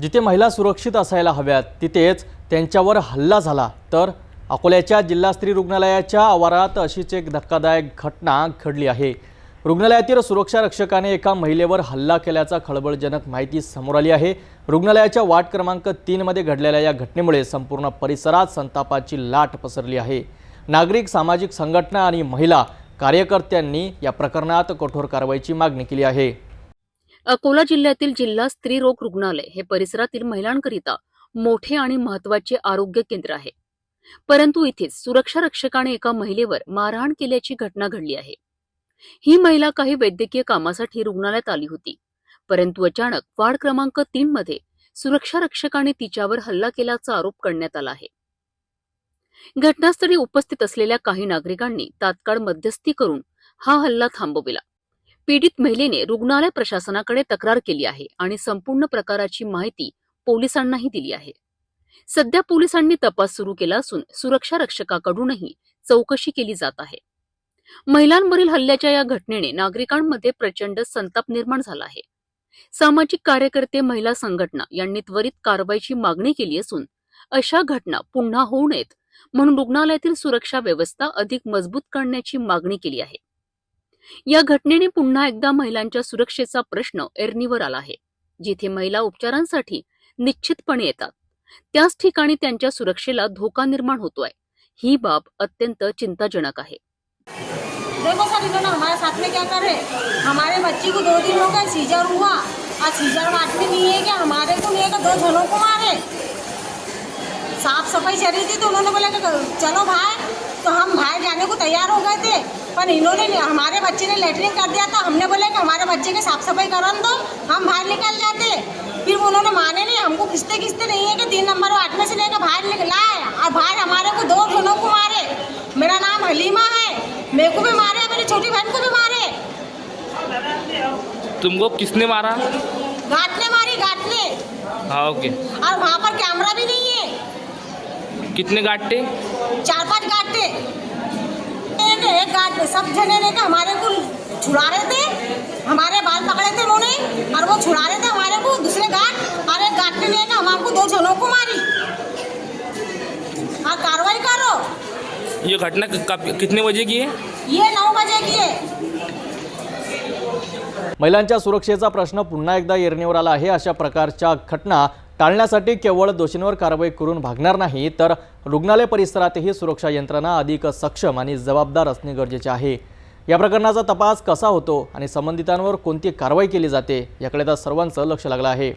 जिथे महिला सुरक्षित असायला हव्यात तिथेच त्यांच्यावर हल्ला झाला. तर अकोल्याच्या जिल्हा स्त्री रुग्णालयाच्या आवारात अशीच एक धक्कादायक घटना घडली आहे. रुग्णालयातील सुरक्षा रक्षकाने एका महिलेवर हल्ला केल्याचा खळबळजनक माहिती समोर आली आहे. रुग्णालयाच्या वार्ड क्रमांक तीनमध्ये घडलेल्या या घटनेमुळे संपूर्ण परिसरात संतापाची लाट पसरली आहे. नागरिक सामाजिक संघटना आणि महिला कार्यकर्त्यांनी या प्रकरणात कठोर कारवाईची मागणी केली आहे. अकोला जिल्ह्यातील जिल्हा स्त्री रोग रुग्णालय हे परिसरातील महिलांकरिता मोठे आणि महत्त्वाचे आरोग्य केंद्र आहे. परंतु इथेच सुरक्षा रक्षकाने एका महिलेवर मारहाण केल्याची घटना घडली आहे. ही महिला काही वैद्यकीय कामासाठी रुग्णालयात आली होती परंतु अचानक वार्ड क्रमांक तीन मध्ये सुरक्षा रक्षकाने तिच्यावर हल्ला केल्याचा आरोप करण्यात आला आहे. घटनास्थळी उपस्थित असलेल्या काही नागरिकांनी तात्काळ मध्यस्थी करून हा हल्ला थांबविला. पीडित महिलेने रुग्णालय प्रशासनाकडे तक्रार केली आहे आणि संपूर्ण प्रकाराची माहिती पोलिसांनाही दिली आहे. सध्या पोलिसांनी तपास सुरू केला असून सुरक्षा रक्षकाकडूनही चौकशी केली जात आहे. महिलांवरील हल्ल्याच्या या घटनेने नागरिकांमध्ये प्रचंड संताप निर्माण झाला आहे. सामाजिक कार्यकर्ते महिला संघटना यांनी त्वरित कारवाईची मागणी केली असून अशा घटना पुन्हा होऊ नयेत म्हणून रुग्णालयातील सुरक्षा व्यवस्था अधिक मजबूत करण्याची मागणी केली आहे. या घटनेने पुन्हा एकदा महिलांच्या सुरक्षेचा प्रश्न एरणीवर आला आहे जिथे महिला उपचारांसाठी निश्चितपणे येतात. त्याच ठिकाणी त्यांच्या सुरक्षेला धोका निर्माण होतोय. ही बाब अत्यंत चिंताजनक आहे. देखो सर इन्होंने हमारे साथ में क्या कर रहे हमारे बच्ची को दो दिन हो गए सीजर हुआ। और सीजर वार्ड में नहीं है कि हमारे को नहीं है दो जनों को मारे। साफ सफाई चल रही थी तो उन्होंने बोला कि चलो भाई तो हम बाहर जाने को तैयार हो गए थे पर इन्होंने हमारे बच्चे ने लेटरिन कर दिया था। हमने बोला कि हमारे बच्चे की साफ़ सफ़ाई करन दो हम बाहर निकल जाते। फिर उन्होंने माने नहीं हमको खिंचते खिंचते नहीं है कि तीन नंबर वार्ड में से लेकर बाहर निकलाए और बाहर हमारे को दो जनों को मारे। मेरा नाम हलीमा है मेरे को भी मारे मेरी छोटी बहन को भी मारे। तुमको किसने मारा? घाटने मारी घाटने हाँ ओके। और वहाँ पर कैमरा भी नहीं है। कितने गाट्टे चार पांच घाटे एक सब जने ने के हमारे को छुड़ा रहे थे। हमारे बाल पकड़े थे उन्होंने और वो छुड़ा रहे थे हमारे को। दूसरे घाट और एक घाटने ने के हमारे को दो जनों को मारी। हाँ कार्रवाई करो। ये घटना कितने बजे की है? ये नौ बजे की है। महिलांच्या सुरक्षेचा प्रश्न पुन्हा एकदा येरणीवर आला आहे. अशा प्रकारच्या घटना टाळण्यासाठी केवळ दोषींवर कारवाई करून भागणार नाही तर रुग्णालय परिसरातही सुरक्षा यंत्रणा अधिक सक्षम आणि जबाबदार असणे गरजेचे आहे. या प्रकरणाचा तपास कसा होतो आणि संबंधितांवर कोणती कारवाई केली जाते याकडे आता सर्वांचं लक्ष लागलं आहे.